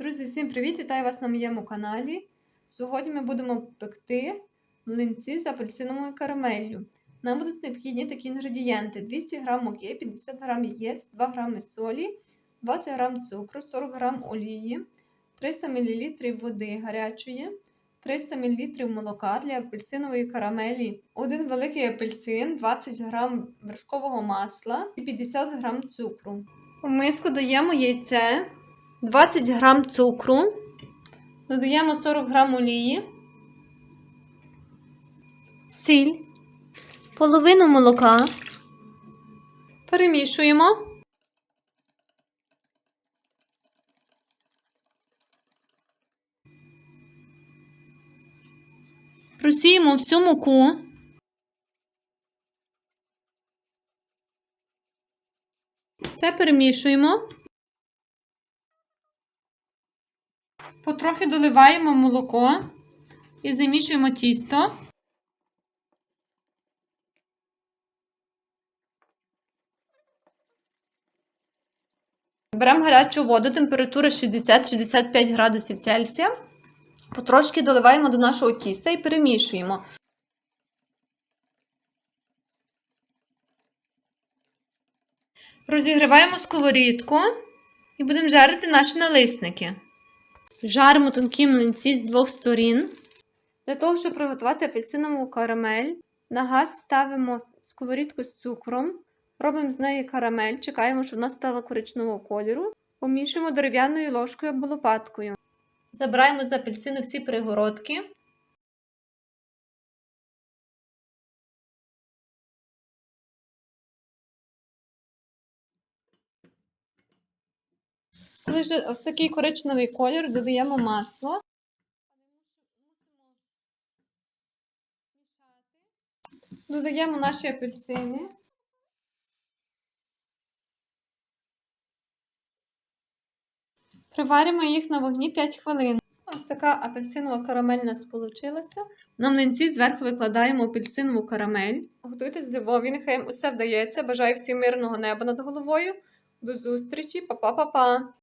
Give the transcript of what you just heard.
Друзі, всім привіт! Вітаю вас на моєму каналі. Сьогодні ми будемо пекти млинці з апельсиновою карамеллю. Нам будуть необхідні такі інгредієнти: 200 г муки, 50 г яєць, 2 г солі, 20 г цукру, 40 г олії, 300 мл води гарячої, 300 мл молока для апельсинової карамелі, один великий апельсин, 20 г вершкового масла і 50 г цукру. У миску даємо яйце. 20 грам цукру, додаємо 40 грам олії, сіль, половину молока, перемішуємо. Просіємо всю муку. Все перемішуємо. Потрохи доливаємо молоко і замішуємо тісто. Беремо гарячу воду, температура 60-65 градусів Цельсія. Потрошки доливаємо до нашого тіста і перемішуємо. Розігріваємо сковорідку і будемо жарити наші налисники. Жаримо тонкі млинці з двох сторін. Для того, щоб приготувати апельсинову карамель, на газ ставимо сковорідку з цукром, робимо з неї карамель, чекаємо, щоб вона стала коричневого кольору, помішуємо дерев'яною ложкою або лопаткою. Забираємо з апельсину всі пригородки. Коли ось такий коричневий колір, додаємо масло. Додаємо наші апельсини. Приваримо їх на вогні 5 хвилин. Ось така апельсинова карамель у нас вийшла. На млинці зверху викладаємо апельсинову карамель. Готуйте здивові, нехай їм усе вдається. Бажаю всім мирного неба над головою. До зустрічі, па-па-па-па!